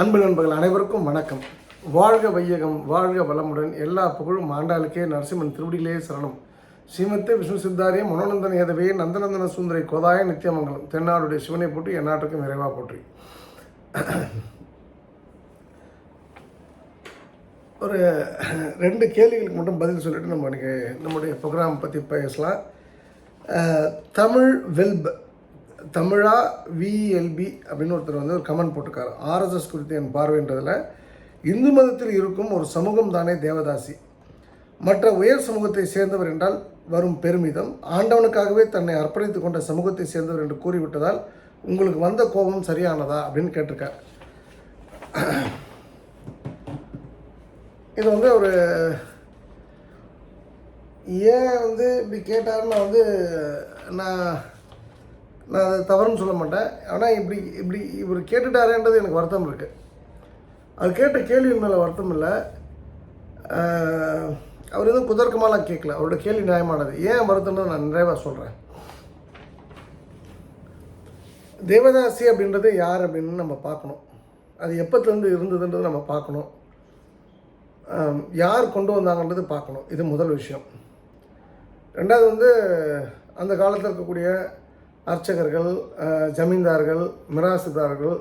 அன்பு நண்பர்கள் அனைவருக்கும் வணக்கம். வாழ்க வையகம் வாழ்க வளமுடன் எல்லா புகழும் ஆண்டாளுக்கே நரசிம்மன் திருவடியிலே சரணம். ஸ்ரீமத்தே விஷ்ணு சித்தாரியம் மனோநந்தன ஏதவே நந்தநந்தன சுந்தரி கோதாய நித்தியமங்கலம் தென்னாடுடைய சிவனை போற்றி எந்நாட்டுக்கும் விரைவாக நிறைவாக போற்றி. ஒரு ரெண்டு கேள்விகளுக்கு மட்டும் பதில் சொல்லிட்டு நம்ம இன்றைக்கி நம்முடைய ப்ரோக்ராம் பற்றி பேசலாம். தமிழ் வெல்ப் தமிழா விஎல்பி அப்படின்னு ஒருத்தர் வந்து ஒரு கமெண்ட் போட்டிருக்காரு. ஆர்எஸ்எஸ் குறித்து என் பார்வைன்றதில் இந்து மதத்தில் இருக்கும் ஒரு சமூகம் தானே தேவதாசி. மற்ற உயர் சமூகத்தை சேர்ந்தவர் என்றால் வரும் பெருமிதம். ஆண்டவனுக்காகவே தன்னை அர்ப்பணித்துக் கொண்ட சமூகத்தை சேர்ந்தவர் என்று கூறிவிட்டதால் உங்களுக்கு வந்த கோபம் சரியானதா அப்படின்னு கேட்டிருக்கார். இது வந்து ஒரு ஏன் வந்து இப்படி கேட்டாருன்னு வந்து நான் நான் அதை தவறுன்னு சொல்ல மாட்டேன். ஆனால் இப்படி இப்படி இவர் கேட்டுட்டாரேன்றது எனக்கு வருத்தம் இருக்குது அது கேட்ட கேள்வியின் மேலே வருத்தம் இல்லை. அவர் எதுவும் குதர்க்கமாலாம் கேட்கல அவரோட கேள்வி நியாயமானது. ஏன் வருத்தம்னு நான் நிறைவாக சொல்கிறேன் தேவதாசி அப்படின்றது யார் அப்படின்னு நம்ம பார்க்கணும். அது எப்போத்துலேருந்து இருந்ததுன்றது நம்ம பார்க்கணும். யார் கொண்டு வந்தாங்கன்றது பார்க்கணும். இது முதல் விஷயம். ரெண்டாவது வந்து அந்த காலத்தில் இருக்கக்கூடிய அர்ச்சகர்கள் ஜமீன்தார்கள் மிராசுதார்கள்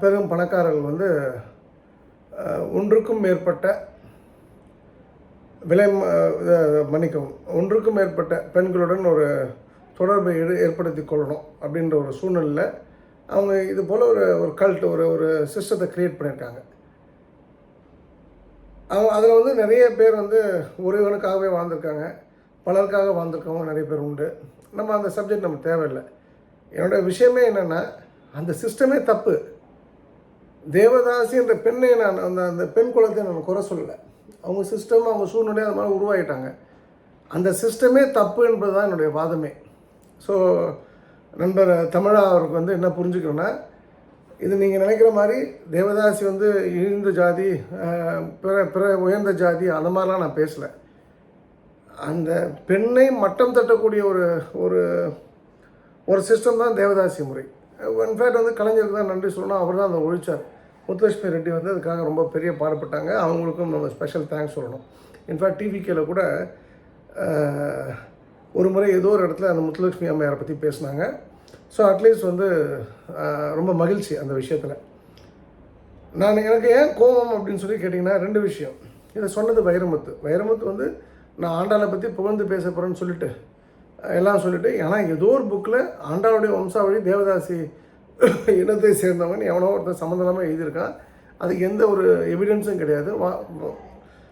பெரும் பணக்காரர்கள் வந்து ஒன்றுக்கும் மேற்பட்ட விலை ம- மன்னிக்கவும் ஒன்றுக்கும் மேற்பட்ட பெண்களுடன் ஒரு தொடர்பை ஏ- ஏற்படுத்தி கொள்ளணும் அப்படின்ற ஒரு சூழ்நிலையில் அவங்க இது போல் ஒரு ஒரு கல்ட் ஒரு ஒரு சிஸ்டத்தை க்ரியேட் பண்ணியிருக்காங்க. அவங்க அதில் வந்து நிறைய பேர் வந்து ஒருவனுக்காகவே வாழ்ந்திருக்காங்க. பலருக்காக வாழ்ந்திருக்கவங்க நிறைய பேர் உண்டு. நம்ம அந்த சப்ஜெக்ட் நம்ம தேவையில்லை. என்னோட விஷயமே என்னென்னா அந்த சிஸ்டமே தப்பு. தேவதாசி என்ற பெண்ணை நான் அந்த அந்த பெண் குலத்தை நான் குறை சொல்லலை. அவங்க சிஸ்டம் அவங்க சூழ்நிலை அது மாதிரி உருவாகிட்டாங்க. அந்த சிஸ்டமே தப்பு என்பது தான் என்னுடைய வாதமே. ஸோ நண்பர் தமிழா அவருக்கு வந்து என்ன புரிஞ்சுக்கணும்னா இது நீங்கள் நினைக்கிற மாதிரி தேவதாசி வந்து இழிந்த ஜாதி பிற பிற உயர்ந்த ஜாதி அந்த மாதிரிலாம் நான் பேசலை. அந்த பெண்ணை மட்டம் தட்டக்கூடிய ஒரு ஒரு ஒரு சிஸ்டம் தான் தேவதாசி முறை. இன்ஃபேக்ட் வந்து கலைஞருக்கு தான் நன்றி சொல்லணும். அவர் தான் அதை ஒழிச்சார். முத்துலட்சுமி ரெட்டி வந்து அதுக்காக ரொம்ப பெரிய பாடுபட்டாங்க. அவங்களுக்கும் நம்ம ஸ்பெஷல் தேங்க்ஸ் சொல்லணும். இன்ஃபேக்ட் டிவிகேல கூட ஒரு முறை ஏதோ ஒரு இடத்துல அந்த முத்துலட்சுமி அம்மையாரை பற்றி பேசினாங்க. ஸோ அட்லீஸ்ட் வந்து ரொம்ப மகிழ்ச்சி அந்த விஷயத்தில். நான் எனக்கு ஏன் கோபம் அப்படின்னு சொல்லி கேட்டிங்கன்னா ரெண்டு விஷயம். இதை சொன்னது வைரமுத்து. வைரமுத்து வந்து நான் ஆண்டாளை பற்றி புகழ்ந்து பேச போகிறேன்னு சொல்லிட்டு எல்லாம் சொல்லிட்டு ஏன்னா ஏதோ ஒரு புக்கில் ஆண்டாளுடைய வம்சாவளி தேவதாசி இனத்தை சேர்ந்தவன் எவனோ ஒருத்தர் சம்மந்தமாக எழுதியிருக்கான். அதுக்கு எந்த ஒரு எவிடன்ஸும் கிடையாது. வா வா-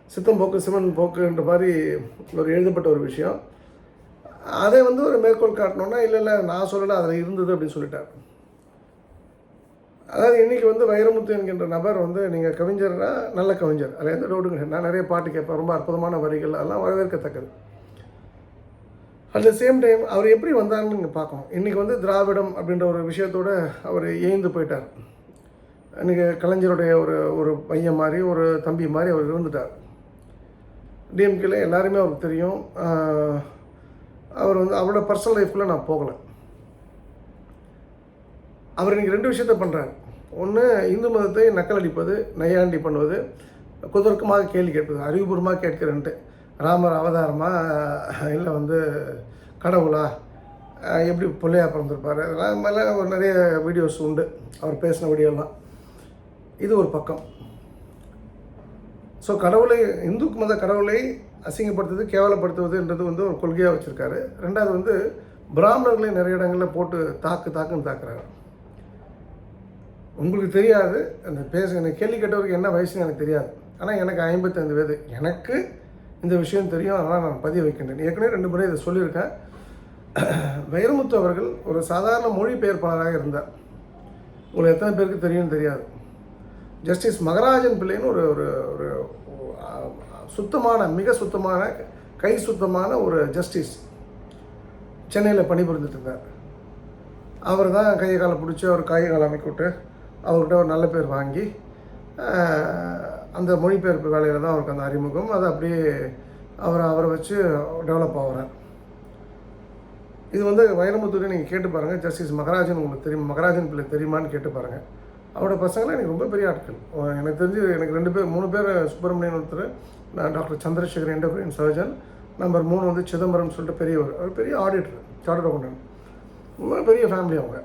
சித்தம் போக்கு சிவன் போக்குன்ற மாதிரி ஒரு எழுதப்பட்ட ஒரு விஷயம். அதை வந்து ஒரு மேற்கோள் காட்டணுன்னா இல்லை இல்லை நான் சொல்லலை அதில் இருந்தது அப்படின்னு சொல்லிட்டார் அதாவது இன்றைக்கி வந்து வைரமுத்து என்கின்ற நபர் வந்து நீங்கள் கவிஞர்னா நல்ல கவிஞர். அதில் எந்த டவுட்டும் நான் நிறைய பாட்டு கேட்பேன். ரொம்ப அற்புதமான வரிகள். அதெல்லாம் வரவேற்கத்தக்கது. அட் த சேம் டைம் அவர் எப்படி வந்தாருன்னு நீங்கள் பார்க்கணும். இன்றைக்கி வந்து திராவிடம் அப்படின்ற ஒரு விஷயத்தோட அவர் ஏய்ந்து போயிட்டார். இன்றைக்கி கலைஞருடைய ஒரு ஒரு பையன் மாதிரி ஒரு தம்பி மாதிரி அவர் இருந்துட்டார். டிஎம்கேல எல்லாருமே அவருக்கு தெரியும். அவர் வந்து அவரோட பர்சனல் லைஃப்பில் நான் போகலை. அவர் இன்றைக்கி ரெண்டு விஷயத்த பண்ணுறாரு ஒன்று இந்து மதத்தை நக்கலடிப்பது நையாண்டி பண்ணுவது குதர்க்கமாக கேள்வி கேட்பது அறிவுபூர்வமாக கேட்கிறேன்ட்டு. ராமர் அவதாரமாக இல்லை வந்து கடவுளா எப்படி பிள்ளையாக பிறந்திருப்பார்? அதெல்லாம் மேலே ஒரு நிறைய வீடியோஸ் உண்டு. அவர் பேசின வீடியோலாம் இது ஒரு பக்கம். ஸோ கடவுளை இந்து மத கடவுளை அசிங்கப்படுத்துவது கேவலப்படுத்துவதுன்றது வந்து ஒரு கொள்கையாக வச்சுருக்காரு. ரெண்டாவது வந்து பிராமணர்களை நிறைய இடங்களில் போட்டு தாக்கு தாக்குன்னு தாக்குறாரு. உங்களுக்கு தெரியாது. அந்த பேச எனக்கு கேள்வி கேட்டவருக்கு என்ன வயசுன்னு எனக்கு தெரியாது. ஆனால் எனக்கு ஐம்பத்தைந்து வயது. எனக்கு இந்த விஷயம் தெரியும். அதனால் நான் பதிய வைக்கின்றேன். ஏற்கனவே ரெண்டு முறை இதை சொல்லியிருக்கேன். வைரமுத்து அவர்கள் ஒரு சாதாரண மொழிபெயர்ப்பாளராக இருந்தார். உங்களுக்கு எத்தனை பேருக்கு தெரியும்னு தெரியாது. ஜஸ்டிஸ் மகராஜன் பிள்ளைன்னு ஒரு ஒரு ஒரு சுத்தமான மிக சுத்தமான கை சுத்தமான ஒரு ஜஸ்டிஸ் சென்னையில் பணிபுரிந்துட்டு இருந்தார். அவர் தான் கையை காலை பிடிச்சி அவர் கையை காலை அமைக்க விட்டு அவர்கிட்ட ஒரு நல்ல பேர் வாங்கி அந்த மொழிபெயர்ப்பு வேலையில் தான் அவருக்கு அந்த அறிமுகம். அது அப்படியே அவரை அவரை வச்சு டெவலப் ஆகிறார் இது வந்து வைரமுத்துரை நீங்கள் கேட்டு பாருங்கள் ஜஸ்டிஸ் மகராஜன் உங்களுக்கு தெரியும். மகராஜன் பிள்ளை தெரியுமான்னு கேட்டு பாருங்கள் அவரோட பசங்களாம் எனக்கு ரொம்ப பெரிய ஆட்கள். எனக்கு தெரிஞ்சு எனக்கு ரெண்டு பேர் மூணு பேர் சுப்பிரமணியன் ஒருத்தர் நான் doctor Chandrasekar endocrine surgeon number மூணு வந்து சிதம்பரம் சொல்லிட்டு பெரியவர். அவர் பெரிய ஆடிட்டர் சார்ட்டர் அக்கௌண்டன்ட் ரொம்ப பெரிய ஃபேமிலி அவங்க.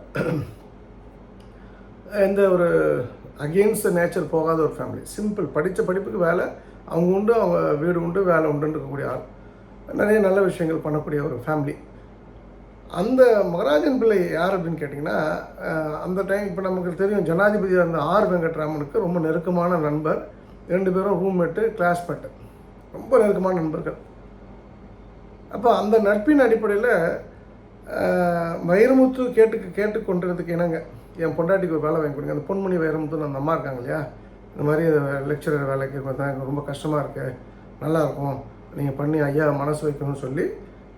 எந்த ஒரு அகெயின்ஸ்ட் நேச்சர் போகாத ஒரு ஃபேமிலி சிம்பிள் படித்த படிப்புக்கு வேலை அவங்க உண்டு அவங்க வீடு உண்டு வேலை உண்டுன்னு இருக்கக்கூடிய ஆள். நிறைய நல்ல விஷயங்கள் பண்ணக்கூடிய ஒரு ஃபேமிலி அந்த மகராஜன் பிள்ளை யார் அப்படின்னு கேட்டிங்கன்னா அந்த டைம் இப்போ நமக்கு தெரியும் ஜனாதிபதியாக இருந்த ஆர் வெங்கட்ராமனுக்கு ரொம்ப நெருக்கமான நண்பர். ரெண்டு பேரும் ரூம்மேட்டு கிளாஸ்மேட்டு ரொம்ப நெருக்கமான நண்பர்கள். அப்போ அந்த நட்பின் அடிப்படையில் வைரமுத்து கேட்டு கேட்டு கொண்டதுக்கு இணங்க. என் பொண்டாட்டிக்கு ஒரு வேலை வாங்கி கொடுங்க. அந்த பொன்மணி வைரமுத்து அந்த அம்மா இருக்காங்க இல்லையா? இந்த மாதிரி லெக்சரர் வேலைக்கு பார்த்தா எனக்கு ரொம்ப கஷ்டமாக இருக்குது நல்லா இருக்கும். நீங்கள் பண்ணி ஐயா மனசு வைக்கணும்னு சொல்லி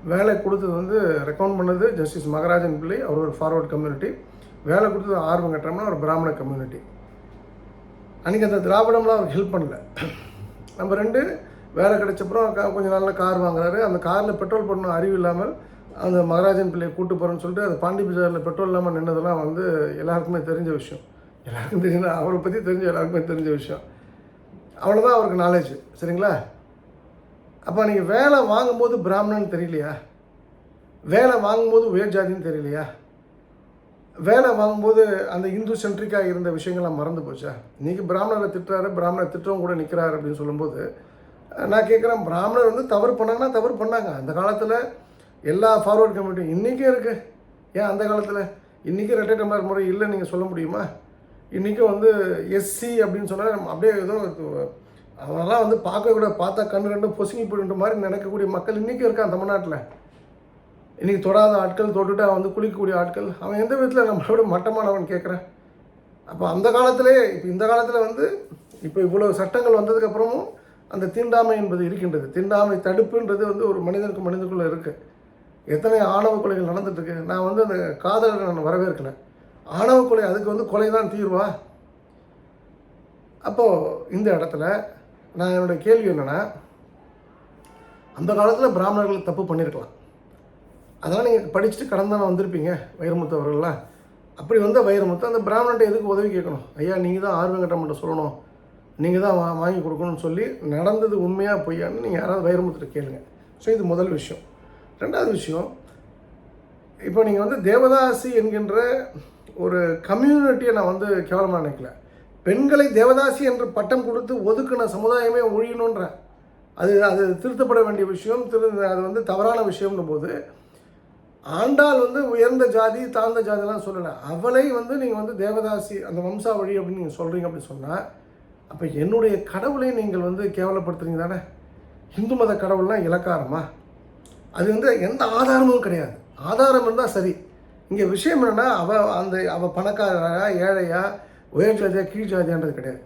வேலை கொடுத்தது வந்து ரெக்கமெண்ட் பண்ணது ஜஸ்டிஸ் மகராஜன் பிள்ளை. அவர் ஒரு ஃபார்வர்ட் கம்யூனிட்டி வேலை கொடுத்தது ஆர்வம் வெங்கட்ராமன் ஒரு பிராமண கம்யூனிட்டி அன்றைக்கி அந்த திராவிடம்லாம் அவருக்கு ஹெல்ப் பண்ணல. நம்ம ரெண்டு வேலை கிடைச்சப்புறம் க- கொஞ்சம் நல்ல கார் வாங்குறாரு. அந்த காரில் பெட்ரோல் போடணும் அறிவு இல்லாமல் அந்த மகராஜன் பிள்ளையை கூட்டு போகிறேன்னு சொல்லிட்டு அது பாண்டி பஜாரில் பெட்ரோல் இல்லாமல் நின்னதெல்லாம் வந்து எல்லாருக்குமே தெரிஞ்ச விஷயம். எல்லாருக்கும் தெரிஞ்ச அவரை பற்றி தெரிஞ்ச எல்லாருக்குமே தெரிஞ்ச விஷயம். அவ்வளோதான் அவருக்கு நாலேஜ் சரிங்களா? அப்போ நீங்கள் வேலை வாங்கும்போது பிராமணன் தெரியலையா? வேலை வாங்கும்போது உயர் ஜாதின்னு தெரியலையா? வேலை வாங்கும்போது அந்த இந்து சென்ட்ரிக்காக இருந்த விஷயங்கள்லாம் மறந்து போச்சா? இன்றைக்கி பிராமணரை திட்டுறாரு பிராமணரை திட்டவும் கூட நிற்கிறாரு அப்படின்னு சொல்லும்போது நான் கேட்குறேன் பிராமணர் வந்து தவறு பண்ணாங்கன்னா தவறு பண்ணாங்க. அந்த காலத்தில் எல்லா ஃபார்வர்ட் கமிட்டியும் இன்றைக்கும் இருக்குது ஏன் அந்த காலத்தில்? இன்றைக்கும் ரெட்டை டம்ளர் முறை இல்லை நீங்கள் சொல்ல முடியுமா? இன்றைக்கும் வந்து எஸ்சி அப்படின்னு சொன்னால் நம்ம அப்படியே ஏதோ அதெல்லாம் அவனெல்லாம் வந்து பார்க்கக்கூட பார்த்தா கண்ணு ரெண்டும் பொசுங்கி போயிடுற மாதிரி நினைக்கக்கூடிய மக்கள் இன்றைக்கும் இருக்கான் தமிழ்நாட்டில்? இன்றைக்கி தொடாத ஆட்கள் தொட்டுட்டு அவன் வந்து குளிக்கக்கூடிய ஆட்கள் அவன் எந்த விதத்தில் நம்மளோட மட்டமானவன் கேட்குறேன் அப்போ அந்த காலத்திலே இப்போ இந்த காலத்தில் வந்து இப்போ இவ்வளோ சட்டங்கள் வந்ததுக்கப்புறமும் அந்த தீண்டாமை என்பது இருக்கின்றது. தீண்டாமை தடுப்புன்றது வந்து ஒரு மனிதனுக்கு மனிதனுக்குள்ளே இருக்குது எத்தனை ஆணவ கொலைகள் நடந்துட்டுருக்கு? நான் வந்து அந்த காதலர்கள் நான் வரவேற்கல. ஆணவ கொலை அதுக்கு வந்து கொலை தான் தீர்வா? அப்போது இந்த இடத்துல நான் என்னுடைய கேள்வி என்னென்னா அந்த காலத்தில் பிராமணர்கள் தப்பு பண்ணியிருக்கலாம் அதெல்லாம் நீங்கள் படிச்சுட்டு கடந்தான வந்திருப்பீங்க வைரமுத்து அவர்கள்லாம். அப்படி வந்த வைரமுத்து அந்த பிராமணன்ட்ட எதுக்கு உதவி கேட்கணும்? ஐயா நீங்கள் தான் ஆர்வங்கட்டம்கிட்ட சொல்லணும். நீங்கள் தான் வா வாங்கி கொடுக்கணும்னு சொல்லி நடந்தது உண்மையாக பொய்யான்னு நீங்கள் யாராவது வைரமுத்துட்ட கேளுங்க. ஸோ இது முதல் விஷயம். ரெண்டாவது விஷயம் இப்போ நீங்கள் வந்து தேவதாசி என்கின்ற ஒரு கம்யூனிட்டியை நான் வந்து கேவலமாக நினைக்கல. பெண்களை தேவதாசி என்று பட்டம் கொடுத்து ஒதுக்குன சமுதாயமே ஒழியணுன்றேன் அது அது திருத்தப்பட வேண்டிய விஷயம் திரு அது வந்து தவறான விஷயம்னும் போது ஆண்டாள் வந்து உயர்ந்த ஜாதி தாழ்ந்த ஜாதிலாம் சொல்லலை. அவளை வந்து நீங்கள் வந்து தேவதாசி அந்த வம்சாவழி அப்படின்னு நீங்கள் சொல்கிறீங்க அப்படின்னு சொன்னால் அப்போ என்னுடைய கடவுளை நீங்கள் வந்து கேவலப்படுத்துறீங்க தானே இந்து மத கடவுள்லாம் இலக்காரமா? அது வந்து எந்த ஆதாரமும் கிடையாது. ஆதாரம் இருந்தால் சரி. இங்கே விஷயம் என்னென்னா அவள் அந்த அவள் பணக்காரரா ஏழையா உயர் ஜாதியா கீழ் ஜாதியான்றது கிடையாது.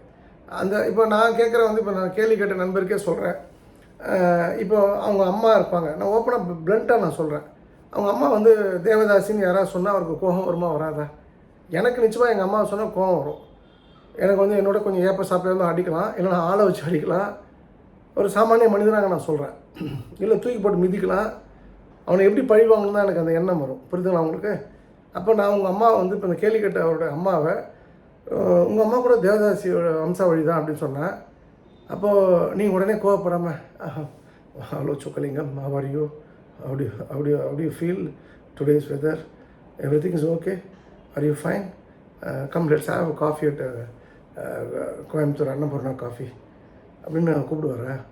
அந்த இப்போ நான் கேட்குற வந்து இப்போ நான் கேள்வி கேட்ட நண்பருக்கே சொல்கிறேன் இப்போ அவங்க அம்மா இருப்பாங்க. நான் ஓப்பனாக பிளண்ட்டாக நான் சொல்கிறேன் அவங்க அம்மா வந்து தேவதாசின்னு யாராவது சொன்னால் அவருக்கு கோபம் வருமா வராதா? எனக்கு நிச்சயமாக எங்கள் அம்மா சொன்னால் கோபம் வரும். எனக்கு வந்து என்னோட கொஞ்சம் ஏப்ப சாப்பிட்டு அடிக்கலாம். இல்லைனா ஆளை வச்சு அடிக்கலாம். ஒரு சாமானிய மனிதனாக நான் சொல்கிறேன் இல்லை தூக்கி போட்டு மிதிக்கலாம். அவனை எப்படி பழிவாங்கன்னு தான் எனக்கு அந்த எண்ணம் வரும். புரியுதுங்களா உங்களுக்கு? அப்போ நான் உங்கள் அம்மா வந்து இப்போ இந்த கேள்வி கேட்ட அவரோட அம்மாவை உங்கள் அம்மா கூட தேவதாசியோட வம்சாவழி தான் அப்படின்னு சொன்னேன். அப்போது நீங்கள் உடனே கோவப்படாமல் ஹலோ சொக்கலிங்கம் ஹவ் அப்படி அப்படி அப்படி feel today's weather everything is okay are you fine come let's have coffee at Coimbatore Annapoorna coffee அப்படின்னு நான் கூப்பிடுவாரேன்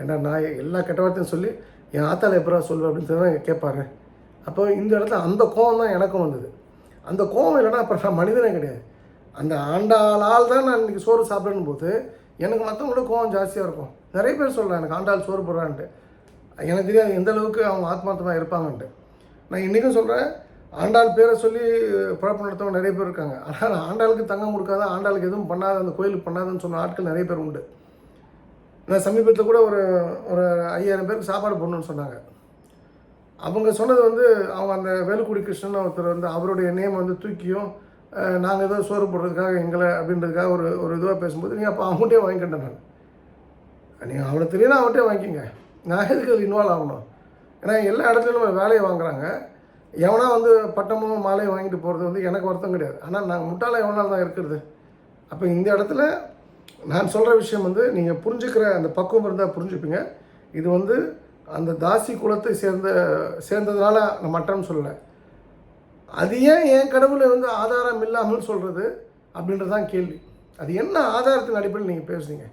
ஏன்னா நான் எல்லா கெட்ட வார்த்தையும் சொல்லி என் ஆத்தால எப்படா சொல்லுவேன் அப்படின்னு சொல்லி கேட்பாரு அப்போ இந்த இடத்துல அந்த கோவம் தான் எனக்கும் வந்தது. அந்த கோவம் இல்லைன்னா அப்புறம் நான் மனிதனே கிடையாது. அந்த ஆண்டாளால் தான் நான் இன்றைக்கி சோறு சாப்பிட்றேன்னு போது எனக்கு மற்றவங்களோட கோவம் ஜாஸ்தியாக இருக்கும். நிறைய பேர் சொல்கிறேன் எனக்கு ஆண்டாள் சோறு போடுறான்ட்டு. எனக்கு தெரியாது எந்த அளவுக்கு அவங்க ஆத்மார்த்தமாக இருப்பாங்கன்ட்டு. நான் இன்றைக்கும் சொல்கிறேன் ஆண்டாள் பேரை சொல்லி குழப்பம் நடத்தவங்க நிறைய பேர் இருக்காங்க. ஆனால் ஆண்டாளுக்கு தங்கம் கொடுக்காத ஆண்டாளுக்கு எதுவும் பண்ணாத அந்த கோயிலுக்கு பண்ணாதுன்னு சொன்ன ஆட்கள் நிறைய பேர் உண்டு. நான் சமீபத்தில் கூட ஒரு ஒரு ஐயாயிரம் பேருக்கு சாப்பாடு போடணும்னு சொன்னாங்க. அவங்க சொன்னது வந்து அவங்க அந்த வேலுக்குடி கிருஷ்ணன் ஒருத்தர் வந்து அவருடைய நேம் வந்து தூக்கியும் நாங்கள் ஏதோ சோறு போடுறதுக்காக எங்களை அப்படின்றதுக்காக ஒரு ஒரு இதுவாக பேசும்போது நீங்கள் அப்போ அவங்கள்ட்டே வாங்கிக்கிட்டேன் நான். நீங்கள் அவனை தெரியல அவன்கிட்டே வாங்கிக்கோங்க. நான் எதுக்கு அது இன்வால்வ் ஆகணும்? ஏன்னா எல்லா இடத்துலையும் நம்ம வேலையை வாங்குறாங்க. எவனா வந்து பட்டமும் மாலையும் வாங்கிட்டு போகிறது வந்து எனக்கு வருத்தம் கிடையாது. ஆனால் நாங்கள் முட்டாள எவனால் தான் இருக்கிறது? அப்போ இந்த இடத்துல நான் சொல்கிற விஷயம் வந்து நீங்கள் புரிஞ்சுக்கிற அந்த பக்குவம் இருந்தால் புரிஞ்சுப்பீங்க. இது வந்து அந்த தாசி குலத்தை சேர்ந்த சேர்ந்ததுனால நான் மற்றன்னு சொல்லலை. அது ஏன் என் கடவுளை வந்து ஆதாரம் இல்லாமல் சொல்கிறது அப்படின்றது தான் கேள்வி. அது என்ன ஆதாரத்தின் அடிப்படையில் நீங்கள் பேசுனீங்க?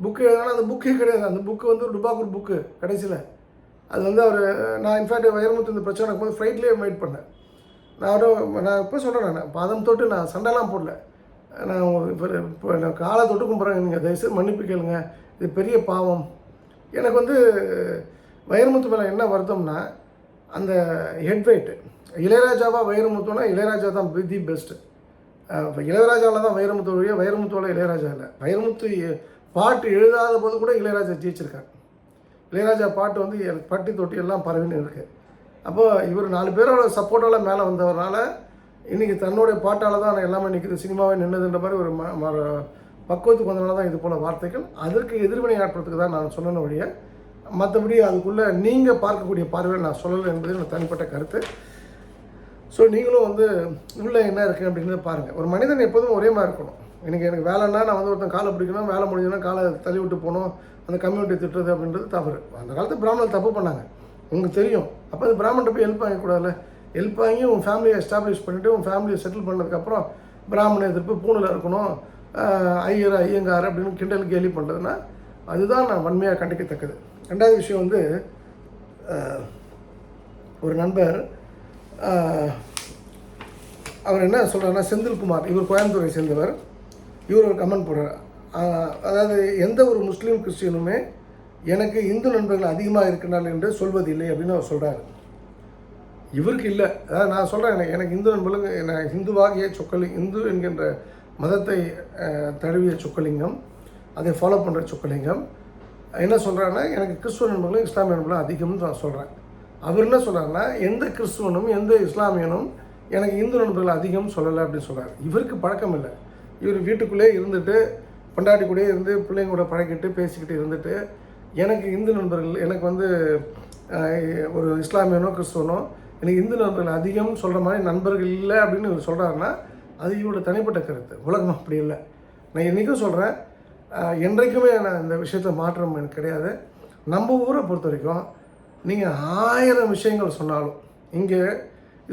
புக்கு எழுதுனா அந்த புக்கே கிடையாது. அந்த புக்கு வந்து ஒரு டுபாக்கூர் புக்கு கடைசியில். அது வந்து அவர் நான் இன்ஃபேக்ட் வைரமுத்து இந்த பிரச்சனை இருக்கும்போது ஃப்ளைட்லேயே வெயிட் பண்ணேன். நான் நான் இப்போ சொல்கிறேன் நான். பாதம் தொட்டு நான் சண்டைலாம் போடல. நான் இப்போ இப்போ நான் காலை தொட்டு கும்பிட்றேன் நீங்கள் தயவுசெய்து மன்னிப்பு கேளுங்க. இது பெரிய பாவம். எனக்கு வந்து வைரமுத்து மேலே என்ன வருத்தம்னா அந்த ஹெட் வெயிட்டு இளையராஜாவா வைரமுத்துனா இளையராஜா தான் தி பெஸ்ட்டு இப்போ இளையராஜாவில் தான் வைரமுத்து வழியாக வைரமுத்துவில் இளையராஜா இல்லை. வைரமுத்து பாட்டு எழுதாத போது கூட இளையராஜா ஜெயிச்சிருக்கார். இளையராஜா பாட்டு வந்து பட்டி தொட்டி எல்லாம் பரவின்னு இருக்குது அப்போது இவர் நாலு பேரோட சப்போர்ட்டெல்லாம் மேலே வந்தவரால் இன்றைக்கி தன்னுடைய பாட்டால் தான் எல்லாமே நிற்கிது சினிமாவே நின்னதுன்ற மாதிரி ஒரு ம ம- பக்குவத்துக்கு வந்தனால தான் இது போல் வார்த்தைகள். அதற்கு எதிர்வினை ஆற்றுறதுக்கு தான் நான் சொன்ன வழியை மற்றபடி அதுக்குள்ளே நீங்கள் பார்க்கக்கூடிய பார்வையில் நான் சொல்லலை என்பது எனக்கு தனிப்பட்ட கருத்து. ஸோ நீங்களும் வந்து உள்ளே என்ன இருக்குது அப்படிங்கிறத பாருங்கள் ஒரு மனிதன் எப்போதும் ஒரே மாதிரி இருக்கணும். எனக்கு எனக்கு வேலைன்னா நான் வந்து ஒருத்தன் காலை பிடிக்கணும் வேலை முடிஞ்சோன்னா காலை தள்ளி விட்டு போகணும் அந்த கம்யூனிட்டி திட்டுறது அப்படின்றது தவறு. அந்த காலத்து பிராமணர் தப்பு பண்ணாங்க. உங்களுக்கு தெரியும். அப்போ அந்த பிராமண்ட்ட போய் ஹெல்ப் வாங்கக்கூடாதுல்ல? ஹெல்ப் வாங்கி உன் ஃபேமிலியை எஸ்டாப்ளிஷ் பண்ணிவிட்டு உன் ஃபேமிலியை செட்டில் பண்ணதுக்கப்புறம் பிராமண எதிர்ப்பு பூனில் இருக்கணும் ஐயர் ஐயங்கார் அப்படின்னு கிண்டல் கேலி பண்ணுறதுன்னா அதுதான் நான் வன்மையாக கண்டிக்கத்தக்கது. ரெண்டாவது விஷயம் வந்து ஒரு நண்பர் அவர் என்ன சொல்கிறாருன்னா செந்தில்குமார் இவர் கோயம்புத்தூரை சேர்ந்தவர். இவர் ஒரு கமெண்ட் போடுறார். அதாவது எந்த ஒரு முஸ்லீம் கிறிஸ்டியனுமே எனக்கு இந்து நண்பர்கள் அதிகமாக இருக்கிறார்கள் என்று சொல்வதில்லை அப்படின்னு அவர் சொல்கிறார் இவருக்கு இல்லை. அதாவது நான் சொல்கிறேன் எனக்கு எனக்கு இந்து நண்பர்களுக்கு நான் ஹிந்துவாகிய சொக்கலி இந்து என்கின்ற மதத்தை தழுவிய சொக்கலிங்கம் அதை ஃபாலோ பண்ணுற சொக்கலிங்கம். என்ன சொல்கிறாங்கன்னா எனக்கு கிறிஸ்துவ நண்பர்களும் இஸ்லாமிய நண்பர்களும் அதிகம்னு நான் சொல்கிறேன் அவர் என்ன சொல்கிறாருன்னா எந்த கிறிஸ்துவனும் எந்த இஸ்லாமியனும் எனக்கு இந்து நண்பர்கள் அதிகம் சொல்லலை அப்படின்னு சொல்கிறார் இவருக்கு பழக்கம் இல்லை. இவர் வீட்டுக்குள்ளே இருந்துட்டு பொண்டாட்டி கூடயே இருந்து பிள்ளைங்க கூட பழகிட்டு பேசிக்கிட்டு இருந்துட்டு எனக்கு இந்து நண்பர்கள் எனக்கு வந்து ஒரு இஸ்லாமியனோ கிறிஸ்துவனோ எனக்கு இந்து நண்பர்கள் அதிகம் சொல்கிற மாதிரி நண்பர்கள் இல்லை அப்படின்னு இவர் சொல்கிறாருன்னா அது இவரோட தனிப்பட்ட கருத்து. உலகம் அப்படி இல்லை. நான் என்றைக்கும் சொல்கிறேன் என்றைக்குமே நான் இந்த விஷயத்தை மாற்றம் எனக்கு கிடையாது. நம்ம ஊரை பொறுத்த வரைக்கும் நீங்கள் ஆயிரம் விஷயங்கள் சொன்னாலும் இங்கே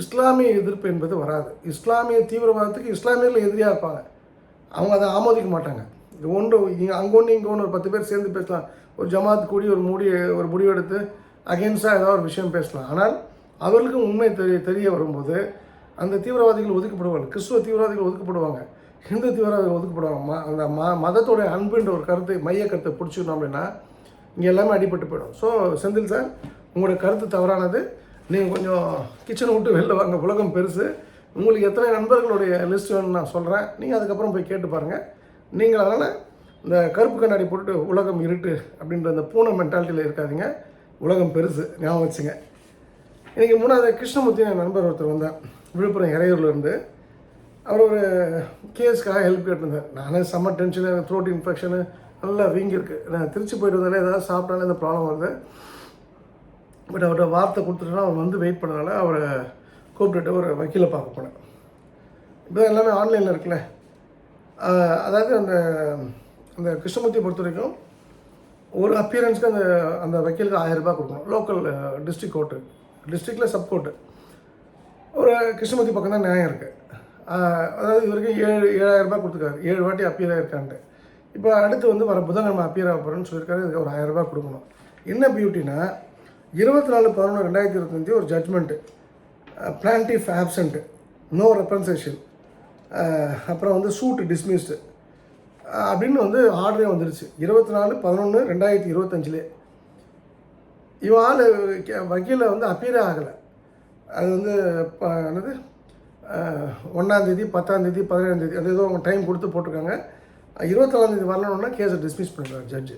இஸ்லாமிய எதிர்ப்பு என்பது வராது. இஸ்லாமிய தீவிரவாதத்துக்கு இஸ்லாமியர்கள் எதிரியாக இருப்பாங்க. அவங்க அதை ஆமோதிக்க மாட்டாங்க. இது ஒன்று இங்கே அங்கே ஒன்று இங்கே ஒன்று ஒரு பத்து பேர் சேர்ந்து பேசலாம். ஒரு ஜமாத் கூடி ஒரு முடி ஒரு முடிவெடுத்து அகேன்ஸ்டாக ஏதாவது ஒரு விஷயம் பேசலாம். ஆனால் அவர்களுக்கும் உண்மை தெரிய தெரிய வரும்போது அந்த தீவிரவாதிகள் ஒதுக்கப்படுவாங்க. கிறிஸ்துவ தீவிரவாதிகள் ஒதுக்கப்படுவாங்க. ஹிந்து தீவிரவாதிகள் ஒதுக்கப்படுவாங்க. ம அந்த ம மதத்தோடைய அன்புன்ற ஒரு கருத்தை மைய கருத்தை பிடிச்சிக்கணும் அப்படின்னா இங்கே எல்லாமே அடிபட்டு போயிடும். ஸோ செந்தில் சார் உங்களோட கருத்து தவறானது. நீங்கள் கொஞ்சம் கிச்சனை விட்டு வெளில வாங்க. உலகம் பெருசு. உங்களுக்கு எத்தனை நண்பர்களுடைய லிஸ்ட் வேணும்னு நான் சொல்கிறேன் நீங்கள் அதுக்கப்புறம் போய் கேட்டு பாருங்கள் நீங்கள் அதனால் இந்த கருப்பு கண்ணாடி போட்டு உலகம் இருட்டு அப்படின்ற அந்த பூனை மென்டாலிட்டியில் இருக்காதீங்க. உலகம் பெருசு. ஞாபகம் வச்சுங்க. இன்றைக்கி மூணாவது கிருஷ்ணமூர்த்தி என் நண்பர் ஒருத்தர் வந்தார் விழுப்புரம் இறையூர்லேருந்து. அவர் ஒரு கேஸ்க்காக ஹெல்ப் கேட்டிருந்தார். நானே செம்ம டென்ஷனு த்ரோட் இன்ஃபெக்ஷனு நல்லா வீங்கியிருக்கு. நான் திருச்சி போயிட்டு வந்தாலே ஏதாவது சாப்பிட்டாலே இந்த ப்ராப்ளம் வருது. பட் அவர்கிட்ட வார்த்தை கொடுத்துட்டுனா அவர் வந்து வெயிட் பண்ணனால அவரை கூப்பிட்டுட்டு ஒரு வக்கீலை பார்க்க போனேன். இப்போ எல்லாமே ஆன்லைனில் இருக்குல்ல. அதாவது அந்த அந்த கிருஷ்ணமூர்த்தியை பொறுத்த வரைக்கும் ஒரு அப்பியரன்ஸ்க்கு அந்த அந்த வக்கீலுக்கு ஆயிரரூபா கொடுக்கணும். லோக்கல் டிஸ்ட்ரிக் கோர்ட்டு டிஸ்ட்ரிக்டில் சப்கோர்ட்டு ஒரு கிருஷ்ணமூர்த்தி பக்கம் தான் நியாயம் இருக்குது அதாவது இவருக்கு ஏழு ஏழாயிரம் ரூபாய் கொடுத்துருக்காரு. ஏழு வாட்டி அப்பியர் ஆகிருக்கான்ட்டு இப்போ அடுத்து வந்து வர புதன்கிழமை அப்பியர் ஆக போகிறேன்னு சொல்லியிருக்காரு. இதுக்கு ஒரு ஆயிரம் ரூபாய் கொடுக்கணும். என்ன பியூட்டினா இருபத்தி நாலு பதினொன்று ரெண்டாயிரத்தி இருபத்தஞ்சி ஒரு judgement plaintiff absent no representation அப்புறம் வந்து சூட் டிஸ்மிஸ்டு அப்படின்னு வந்து ஆர்டரே வந்துருச்சு. இருபத்தி நாலு பதினொன்று ரெண்டாயிரத்தி இருபத்தஞ்சிலே இவன் ஆள் வக்கீல வந்து அப்பீரே ஆகலை. அது வந்து இப்போ என்னது? ஒன்றாந்தேதி பத்தாந்தேதி பதினேழாந்தேதி அது ஏதோ அவங்க டைம் கொடுத்து போட்டிருக்காங்க. இருபத்தாலாந்தேதி வரலன்னா கேஸை டிஸ்மிஸ் பண்ணிடுறாரு ஜட்ஜு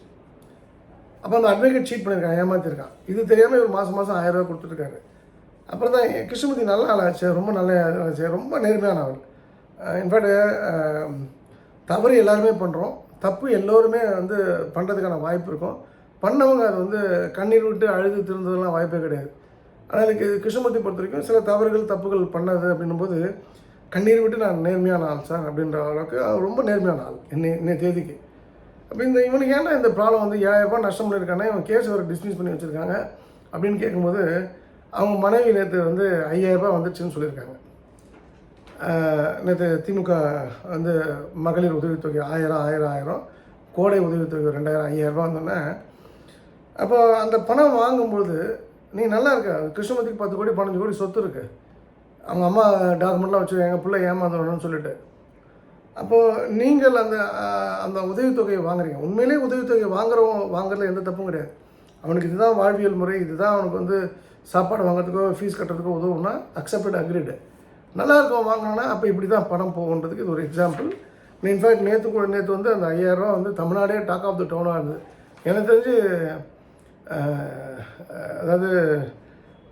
அப்போ அந்த அட்வொகேட் சீட் பண்ணியிருக்கான் ஏமாற்றிருக்கான் இது தெரியாமல் இவர் மாதம் மாதம் ஆயிரம் கொடுத்துருக்காரு. அப்புறம் தான் கிருஷ்ணமூர்த்தி நல்ல ஆளாச்சு ரொம்ப நல்ல ஆளாச்சு ரொம்ப நேர்மையான ஆள். இன்ஃபேக்ட் தவறு எல்லாருமே பண்ணுறோம் தப்பு எல்லோருமே வந்து பண்ணுறதுக்கான வாய்ப்பு இருக்கும். பண்ணவங்க அது வந்து கண்ணீர் விட்டு அழுது திருந்ததெல்லாம் வாய்ப்பே கிடையாது. ஆனால் எனக்கு கிருஷ்ணமூர்த்தி பொறுத்த வரைக்கும் சில தவறுகள் தப்புகள் பண்ணது அப்படின்னும்போது கண்ணீர் விட்டு நான் நேர்மையான ஆள் சார் அப்படின்ற அளவுக்கு அவர் ரொம்ப நேர்மையான ஆள் என்னை இன்னைய தேதிக்கு. அப்போ இந்த இவனுக்கு ஏன்னா இந்த ப்ராப்ளம் வந்து ஏழாயிரம் ரூபாய் நஷ்டம் பண்ணியிருக்கானே இவன் கேஸ் ஒரு டிஸ்மிஸ் பண்ணி வச்சுருக்காங்க அப்படின்னு கேட்கும்போது அவங்க மனைவி நேற்று வந்து ஐயாயிரம் ரூபாய் வந்துச்சுன்னு சொல்லியிருக்காங்க. நேற்று திமுக வந்து மகளிர் உதவித்தொகை ஆயிரம் ஆயிரம் ஆயிரம் கோடை உதவித்தொகை ரெண்டாயிரம் ஐயாயிரம் ரூபாய் வந்தோடனே அப்போ அந்த பணம் வாங்கும்போது நீ நல்லா இருக்க. கிருஷ்ணமூர்த்திக்கு பத்து கோடி பதினஞ்சு கோடி சொத்து இருக்கு. அவங்க அம்மா டாக்குமெண்ட்லாம் வச்சு எங்கள் பிள்ளை ஏமாந்துடணும்னு சொல்லிட்டு. அப்போது நீங்கள் அந்த அந்த உதவித்தொகையை வாங்குறீங்க. உண்மையிலேயே உதவித்தொகை வாங்குறவங்க வாங்குறதுல எந்த தப்பும் கிடையாது. அவனுக்கு இதுதான் வாழ்வியல் முறை இதுதான் அவனுக்கு வந்து சாப்பாடு வாங்குறதுக்கோ ஃபீஸ் கட்டுறதுக்கோ உதவும்னா அக்செப்டட் அக்ரிடு நல்லா இருக்கும் வாங்கினோன்னா அப்போ இப்படி தான் பணம் போகுன்றதுக்கு இது ஒரு எக்ஸாம்பிள் இன்ஃபேக்ட் நேற்று கூட நேற்று வந்து அந்த ஐயாயிரரூவா வந்து தமிழ்நாடே டாக் ஆஃப் த டவுனாக இருந்தது. எனக்கு தெரிஞ்சு அதாவது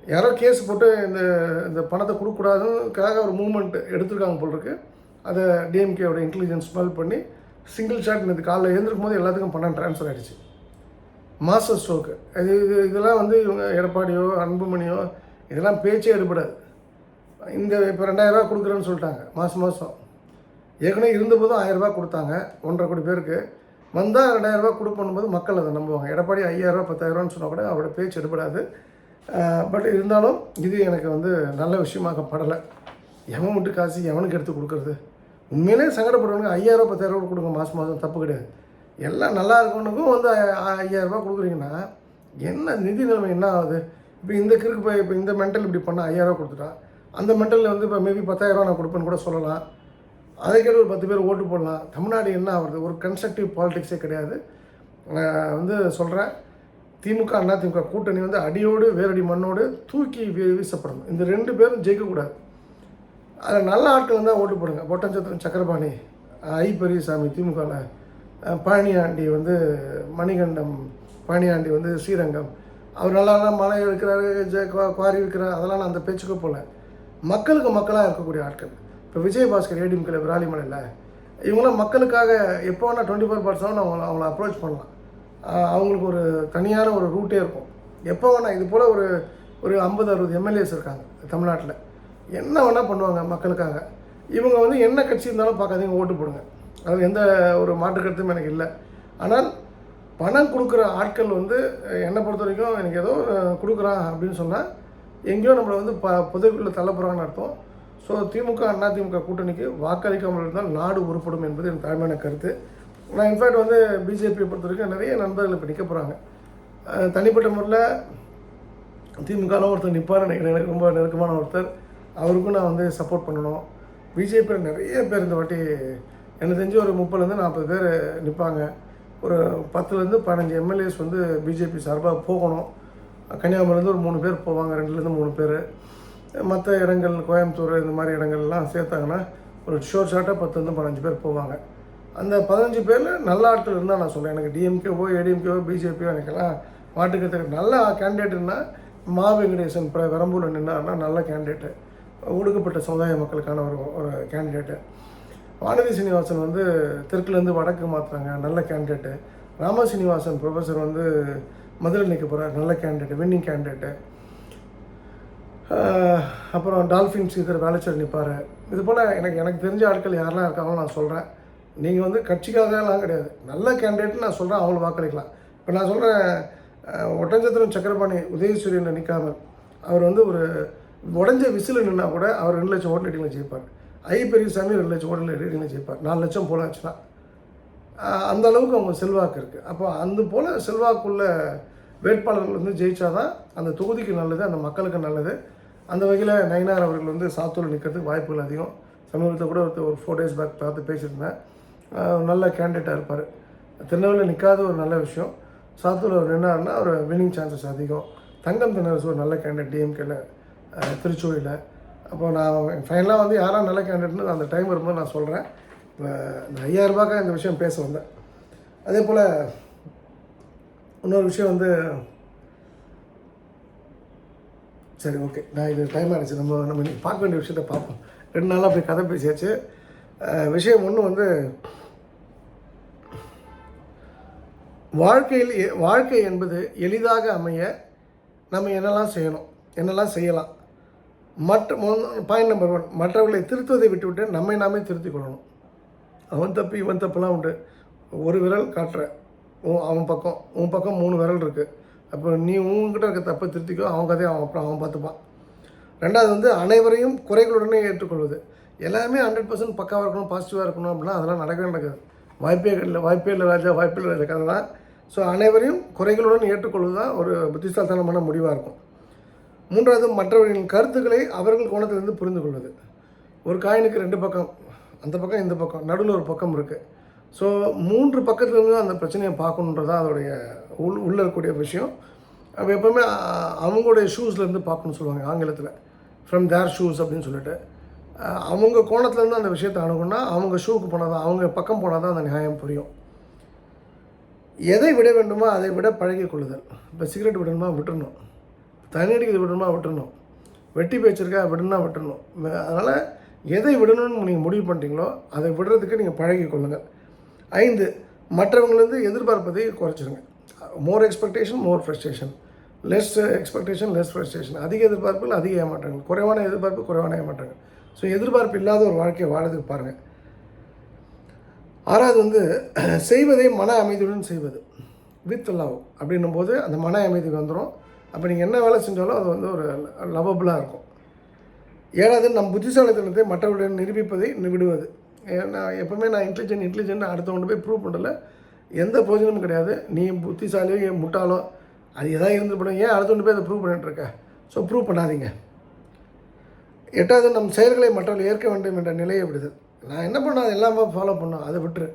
யாரோ கேஸ் போட்டு இந்த இந்த பணத்தை கொடுக்கக்கூடாதுக்காக ஒரு மூமெண்ட் எடுத்திருக்காங்க போல் இருக்கு அதை டிஎம்கேவோட இன்டெலிஜென்ஸ் ஸ்மெல் பண்ணி சிங்கிள் ஷாட் நேற்று காலைல எழுந்திருக்கும் போது எல்லாத்துக்கும் பணம் ட்ரான்ஸ்ஃபர் ஆகிடுச்சு மாஸ்டர் ஸ்ட்ரோக்கு இது இது இதெல்லாம் வந்து இவங்க எடப்பாடியோ அன்புமணியோ இதெல்லாம் பேச்சே எடுபடாது. இந்த இப்போ ரெண்டாயிரரூவா கொடுக்குறேன்னு சொல்லிட்டாங்க. மாதம் மாதம் ஏற்கனவே இருந்தபோதும் ஆயிரரூபா கொடுத்தாங்க. ஒன்றரை கோடி பேருக்கு. வந்தால் ரெண்டாயிரரூபா கொடுப்போம் போது மக்கள் அதை நம்புவாங்க. எடப்பாடி ஐயாயிரரூபா பத்தாயிரரூவான்னு சொன்னால் கூட அவரோட பேச்சு எடுபடாது. பட் இருந்தாலும் இது எனக்கு வந்து நல்ல விஷயமாக படலை. எவன் மட்டும் காசு எவனுக்கு எடுத்து கொடுக்குறது? உண்மையிலே சங்கடப்படுறவனுக்கு ஐயாயிரம் பத்தாயிரரூபா கொடுங்க மாதம் மாதம் தப்பு கிடையாது. எல்லாம் நல்லா இருக்கவனுக்கும் வந்து ஐயாயிரரூபா கொடுக்குறீங்கன்னா என்ன நிதி நிலைமை என்ன ஆகுது? இப்போ இந்த கிறுக்கு இப்போ இந்த மென்டல் இப்படி பண்ணால் ஐயாயிரரூபா கொடுத்துட்டா அந்த மென்டலில் வந்து இப்போ மேபி பத்தாயிரரூபா நான் கொடுப்பேன்னு கூட சொல்லலாம். அதை ஒரு பத்து பேர் ஓட்டு போடலாம். தமிழ்நாடு என்ன ஆகுறது? ஒரு கன்ஸ்ட்ரக்டிவ் பாலிடிக்ஸே கிடையாது. நான் வந்து சொல்கிறேன் திமுக அண்ணா திமுக கூட்டணி வந்து அடியோடு வேரடி மண்ணோடு தூக்கி வீ- வீசப்படணும். இந்த ரெண்டு பேரும் ஜெயிக்கக்கூடாது. அதில் நல்ல ஆட்கள் தான் ஓட்டு போடுங்க. பொட்டஞ்சத்திரம் சக்கரபாணி ஐ பெரியசாமி திமுகவில் பழனியாண்டி வந்து மணிகண்டம் பழனியாண்டி வந்து ஸ்ரீரங்கம். அவர் நல்லா தான் மலை இருக்கிறாரு ஜ குவாரி இருக்கிறார் அதெல்லாம் நான் அந்த பேச்சுக்கு போகல. மக்களுக்கு மக்களாக இருக்கக்கூடிய ஆட்கள். இப்போ விஜயபாஸ்கர் ஏடிஎம்கில் விராலிமலையில் இவங்களாம் மக்களுக்காக எப்போ வேணால் டுவெண்ட்டி ஃபோர் பர்சன்ட் அவங்கள அவங்கள அப்ரோச் பண்ணலாம். அவங்களுக்கு ஒரு தனியான ஒரு ரூட்டே இருக்கும். எப்போ வேணால் இது போல் ஒரு ஒரு ஐம்பது அறுபது எம்எல்ஏஸ் இருக்காங்க தமிழ்நாட்டில். என்ன வேணால் பண்ணுவாங்க மக்களுக்காக. இவங்க வந்து என்ன கட்சி இருந்தாலும் பார்க்காதீங்க ஓட்டு போடுங்க. அது எந்த ஒரு மாற்றுக்கருத்தும் எனக்கு இல்லை. ஆனால் பணம் கொடுக்குற ஆட்கள் வந்து என்னை பொறுத்த வரைக்கும் எனக்கு ஏதோ கொடுக்குறான் அப்படின்னு சொன்னால் எங்கேயோ நம்மளை வந்து ப புதைக்குள்ளே தள்ளப்படுறாங்கன்னு அர்த்தம். ஸோ திமுக அண்ணா திமுக கூட்டணிக்கு வாக்களிக்காமல் இருந்தால் நாடு உருப்படும் என்பது என் தாழ்மையான கருத்து. நான் இன்ஃபேக்ட் வந்து பிஜேபியை பொறுத்த வரைக்கும் நிறைய நண்பர்கள் இப்போ நிற்க போகிறாங்க தனிப்பட்ட முறையில் திமுகவில் ஒருத்தர் நிற்பார் நினைக்கிறேன் எனக்கு ரொம்ப நெருக்கமான ஒருத்தர். அவருக்கும் நான் வந்து சப்போர்ட் பண்ணணும். பிஜேபியில் நிறைய பேர் இந்த வாட்டி எனக்கு தெரிஞ்சு ஒரு முப்பதுலேருந்து நாற்பது பேர் நிற்பாங்க ஒரு பத்துலேருந்து பதினஞ்சு எம்எல்ஏஸ் வந்து பிஜேபி சார்பாக போகணும். கன்னியாகுமரிலேருந்து ஒரு மூணு பேர் போவாங்க ரெண்டுலேருந்து மூணு பேர். மற்ற இடங்கள் கோயம்புத்தூர் இந்த மாதிரி இடங்கள்லாம் சேர்த்தாங்கன்னா ஒரு ஷோர் ஷார்ட்டாக பத்துலேருந்து பதினஞ்சு பேர் போவாங்க. அந்த பதினஞ்சு பேரில் நல்ல ஆட்கள் இருந்தால் நான் சொல்கிறேன் எனக்கு டிஎம்கேவோ ஏடிஎம்கேவோ பிஜேபியோ எனக்கெல்லாம் வாட்டுக்கிறதுக்கு நல்ல கேண்டிடேட்டுன்னா மா வெங்கடேசன் இப்போ பெரம்பூரில் நின்னார்னா நல்ல கேண்டிடேட்டு ஒடுக்கப்பட்ட சமுதாய மக்களுக்கான ஒரு ஒரு கேண்டிடேட்டு வானதி சீனிவாசன் வந்து தெற்குலேருந்து வடக்கு மாற்றுறாங்க நல்ல கேண்டிடேட்டு ராம சீனிவாசன் ப்ரொஃபஸர் வந்து மதுரை நிற்க போகிறார் நல்ல கேண்டிடேட் வின்னிங் கேண்டிடேட்டு அப்புறம் டால்ஃபின்ஸ் இருக்கிற வேலைச்சர் நிற்பார் இது போல் எனக்கு எனக்கு தெரிஞ்ச ஆட்கள் யாரெல்லாம் இருக்காங்களோ நான் சொல்கிறேன் நீங்கள் வந்து கட்சிக்காகலாம் கிடையாது. நல்ல கேண்டிடேட்னு நான் சொல்கிறேன் அவங்கள வாக்களிக்கலாம். இப்போ நான் சொல்கிறேன் ஒட்டஞ்சத்திரம் சக்கரபாணி உதயசூரியனில் நிற்காம அவர் வந்து ஒரு உடஞ்ச விசில் நின்னா கூட அவர் ரெண்டு லட்சம் ஓட்டு ரேட்டிங்கில் ஜெயிப்பார். ஐ பெரியசாமி ரெண்டு லட்சம் ஓட்டு ரேட்டிங்கில் ஜெயிப்பார். நாலு லட்சம் போலாச்சுன்னா அந்த அளவுக்கு அவங்க செல்வாக்கு இருக்குது அப்போ அந்த போல் செல்வாக்குள்ள வேட்பாளர்கள் வந்து ஜெயித்தாதான் அந்த தொகுதிக்கு நல்லது அந்த மக்களுக்கு நல்லது. அந்த வகையில் நயனார் அவர்கள் வந்து சாத்தூரில் நிற்கிறதுக்கு வாய்ப்புகள் அதிகம். சமீபத்தில் கூட ஒருத்தர் ஒரு ஃபோர் டேஸ் பேக் பார்த்து பேசியிருந்தேன். நல்ல கேண்டிடேட்டாக இருப்பார். திருநெல்வேலியில் நிற்காத ஒரு நல்ல விஷயம். சாத்தூர் அவர் நின்னார்னா அவர் வின்னிங் சான்சஸ் அதிகம். தங்கம் தினரசு ஒரு நல்ல கேண்டிடேட் டிஎம்கேல திருச்சூரியில் அப்போ நான் ஃபைனலாக வந்து யாராக நல்ல கேண்டிடேட்னு அந்த டைம் வரும்போது நான் சொல்கிறேன் நான் ஐயாயிரரூபாக்காக இந்த விஷயம் பேச வந்தேன். அதே போல் இன்னொரு விஷயம் வந்து சரி ஓகே நான் இது டைம் ஆகிடுச்சு நம்ம நம்ம இன்னைக்கு பார்க்க வேண்டிய விஷயத்த பார்ப்போம். ரெண்டு நாளாக அப்படி கதை பேசியாச்சு. விஷயம் ஒன்று வந்து வாழ்க்கையில் எ- வாழ்க்கை என்பது எளிதாக அமைய நம்ம என்னெல்லாம் செய்யணும் என்னெல்லாம் செய்யலாம். மற்ற பாயிண்ட் நம்பர் ஒன் மற்றவர்களை திருத்துவதை விட்டுவிட்டு நம்மை நாமே திருத்திக் கொள்ளணும். அவன் தப்பு இவன் தப்புலாம் உண்டு. ஒரு விரல் காட்டுற. உன் அவன் பக்கம் உன் பக்கம் மூணு விரல் இருக்குது அப்போ நீ உங்ககிட்ட இருக்க தப்பை திருத்திக்கோ அவன் கதையை அவன் அப்புறம் அவன் பார்த்துப்பான். ரெண்டாவது வந்து அனைவரையும் குறைகளுடனே ஏற்றுக்கொள்வது. எல்லாமே ஹண்ட்ரட் பர்சன்ட் பக்காவாக இருக்கணும் பாசிட்டிவாக இருக்கணும் அப்படின்னா அதெல்லாம் நடக்கவே நடக்காது. வாய்ப்பே இல்லை வாய்ப்பே இல்லை ராஜா வாய்ப்பே இல்லை ராஜா கதை தான் ஸோ அனைவரையும் குறைகளுடன் ஏற்றுக்கொள்வது தான் ஒரு புத்திசாலித்தனமான முடிவாக இருக்கும். மூன்றாவது மற்றவர்களின் கருத்துக்களை அவர்கள் கோணத்திலிருந்து புரிந்து கொள்வது. ஒரு காயினுக்கு ரெண்டு பக்கம் அந்த பக்கம் இந்த பக்கம் நடுவில் ஒரு பக்கம் இருக்குது ஸோ மூன்று பக்கத்துலேருந்து அந்த பிரச்சனையை பார்க்கணுன்றது தான் அதோடைய உள் உள்ளே இருக்கக்கூடிய விஷயம். அப்போ எப்போவுமே அவங்களுடைய ஷூஸ்லேருந்து பார்க்கணும்னு சொல்லுவாங்க ஆங்கிலத்தில். ஃப்ரம் தேர் ஷூஸ் அப்படின்னு சொல்லிட்டு. அவங்க கோணத்துலேருந்து அந்த விஷயத்தை அணுகுனா அவங்க ஷூக்கு போனால் தான் அவங்க பக்கம் போனால் தான் அந்த நியாயம் புரியும். எதை விட வேண்டுமோ அதை விட பழகி கொள்ளுதல். இப்போ சிகரெட் விடணுமா விட்டுறணும். தண்ணி அடிக்கிறது விடணுமா விட்டுறணும். வெட்டி பேச்சிருக்கா விடணும்னா விட்டுறணும். அதனால் எதை விடணும்னு நீங்கள் முடிவு பண்ணுறீங்களோ அதை விடுறதுக்கு நீங்கள் பழகி கொள்ளுங்கள். ஐந்து மற்றவங்களிருந்து எதிர்பார்ப்பதை குறைச்சிருங்க. More expectation more frustration less expectation less frustration அதிக எதிர்பார்ப்புகள் அதிக ஏமாற்றங்கள். குறைவான எதிர்பார்ப்பு குறைவான ஏமாற்றங்கள். ஸோ எதிர்பார்ப்பு இல்லாத ஒரு வாழ்க்கையை வாழறதுக்கு பாருங்கள் ஆறாவது வந்து செய்வதை மன அமைதியுடன் செய்வது. வித் லவ் அப்படின்னும் போது அந்த மன அமைதி வந்துடும் அப்போ நீங்கள் என்ன வேலை செஞ்சாலும் அது வந்து ஒரு லவபுளாக இருக்கும். ஏழாவது நம் புத்திசாலித்தனத்தை மற்றவர்களிடம் நிரூபிப்பதை விடுவது. ஏன்னா எப்பவுமே நான் இன்டெலிஜென்ட் இன்டெலிஜென்ட் அடுத்தவங்க போய் ப்ரூவ் பண்ணல. எந்த பிரயோஜனமும் கிடையாது. நீ புத்திசாலியோ என் முட்டாளோ அது எதாவது இருந்து இருந்துப்படும் ஏன் அடுத்தவங்க போய் அதை ப்ரூவ் பண்ணிட்டு ஸோ ப்ரூவ் பண்ணாதீங்க. எட்டாவது நம் செயல்களை மற்றவர்கள் ஏற்க வேண்டும் என்ற நிலையை விடுதல் நான் என்ன பண்ண அது எல்லாமே ஃபாலோ பண்ணோம் அதை விட்டுரு.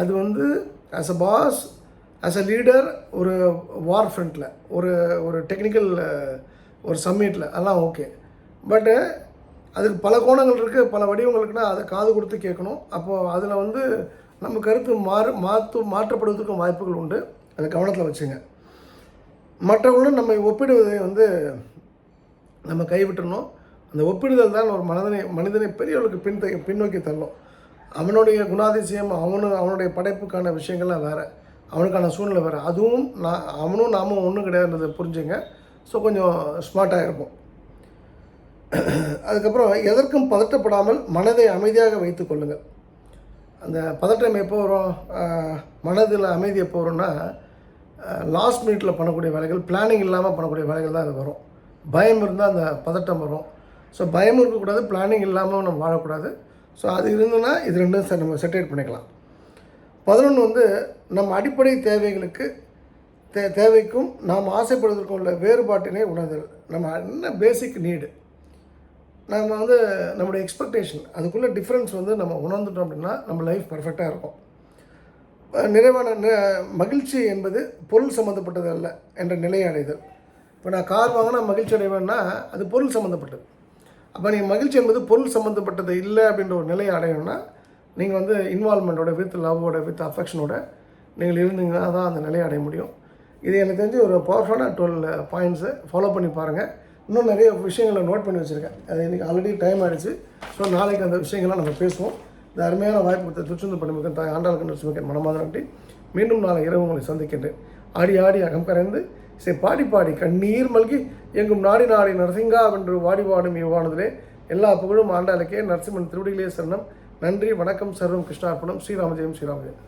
அது வந்து as a boss as a leader ஒரு வார் ஃப்ரண்ட்டில் ஒரு ஒரு டெக்னிக்கல் ஒரு சம்மிட்டில் அதெல்லாம் ஓகே பட்டு அதுக்கு பல கோணங்கள் இருக்குது பல வடிவங்கள் இருக்குன்னா அதை காது கொடுத்து கேட்கணும். அப்போது அதில் வந்து நம்ம கருத்து மாறு மாற்று மாற்றப்படுவதற்கும் வாய்ப்புகள் உண்டு. அதை கவனத்தில் வச்சுங்க. மற்றவங்களும் நம்மை ஒப்பிடுவதை வந்து நம்ம கைவிட்டணும். அந்த ஒப்பிடுதல் தான் ஒரு மனிதனை மனிதனை பெரியவர்களுக்கு பின் பின்னோக்கி தள்ளும். அவனுடைய குணாதிசயம் அவனு அவனுடைய படைப்புக்கான விஷயங்கள்லாம் வேறு. அவனுக்கான சூழ்நிலை வேறு. அதுவும் நான் அவனும் நாமும் ஒன்றும் கிடையாதுன்றதை புரிஞ்சுங்க. ஸோ கொஞ்சம் ஸ்மார்ட்டாக இருப்போம். அதுக்கப்புறம் எதற்கும் பதட்டப்படாமல் மனதை அமைதியாக வைத்துக் கொள்ளுங்கள். அந்த பதட்டம் எப்போ வரும்? மனதில் அமைதி எப்போ வரும்னா லாஸ்ட் மினிட்ல பண்ணக்கூடிய வேலைகள் பிளானிங் இல்லாமல் பண்ணக்கூடிய வேலைகள் தான் அது வரும். பயம் இருந்தால் அந்த பதட்டம் வரும். ஸோ பயம் இருக்கக்கூடாது பிளானிங் இல்லாமல் நம்ம வாழக்கூடாது. ஸோ அது இருந்ததுன்னா இது ரெண்டும் ச- நம்ம செட்டேட் பண்ணிக்கலாம். பதினொன்று வந்து நம்ம அடிப்படை தேவைகளுக்கு தே தேவைக்கும் நாம் ஆசைப்படுவதற்கும் உள்ள வேறுபாட்டினை உணர்தல். நம்ம என்ன பேசிக் நீடு நம்ம வந்து நம்மளுடைய எக்ஸ்பெக்டேஷன் அதுக்குள்ளே டிஃப்ரென்ஸ் வந்து நம்ம உணர்ந்துட்டோம் அப்படின்னா நம்ம லைஃப் பர்ஃபெக்டாக இருக்கும். நிறைவான மகிழ்ச்சி என்பது பொருள் சம்மந்தப்பட்டது அல்ல என்ற நிலையை அடைதல். இப்போ நான் கார் வாங்கினா மகிழ்ச்சி அடைவேன்னா அது பொருள் சம்மந்தப்பட்டது அப்போ நீங்கள் மகிழ்ச்சி என்பது பொருள் சம்மந்தப்பட்டது இல்லை அப்படின்ற ஒரு நிலையை அடையணும்னா நீங்கள் வந்து இன்வால்மெண்ட்டோட வித் லவ்வோட வித் அஃபெக்ஷனோட நீங்கள் இருந்தீங்கன்னா தான் அந்த நிலையை அடைய முடியும். இது எனக்கு தெரிஞ்சு ஒரு பவர்ஃபுல்லான டுவெல் பாயிண்ட்ஸை ஃபாலோ பண்ணி பாருங்கள் இன்னும் நிறைய விஷயங்களை நோட் பண்ணி வச்சுருக்கேன். அது இன்றைக்கி ஆல்ரெடி டைம் ஆகிடுச்சு ஸோ நாளைக்கு அந்த விஷயங்கள்லாம் நம்ம பேசுவோம். இந்த அருமையான வாய்ப்பு கொடுத்த திருச்செந்தூர் பண்ணிமிக்கன் தாய் ஆண்டாளுக்கு நரசிம்மக்கன் மனமாத நன்றி. மீண்டும் நாளை இரவு உங்களை சந்திக்கின்றேன். ஆடி ஆடி அகம் கரைந்து சரி பாடி பாடி கண்ணீர் மல்கி எங்கும் நாடி நாடி நரசிங்கா வென்று வாடி வாடும் இவ்வானதிலே எல்லா புகழும் ஆண்டாளுக்கே. நரசிம்மன் திருவடிகளே சரணம். நன்றி வணக்கம் சர்வம் கிருஷ்ணார்ப்பணம் ஸ்ரீராமஜெயம் ஸ்ரீராமஜெயம்.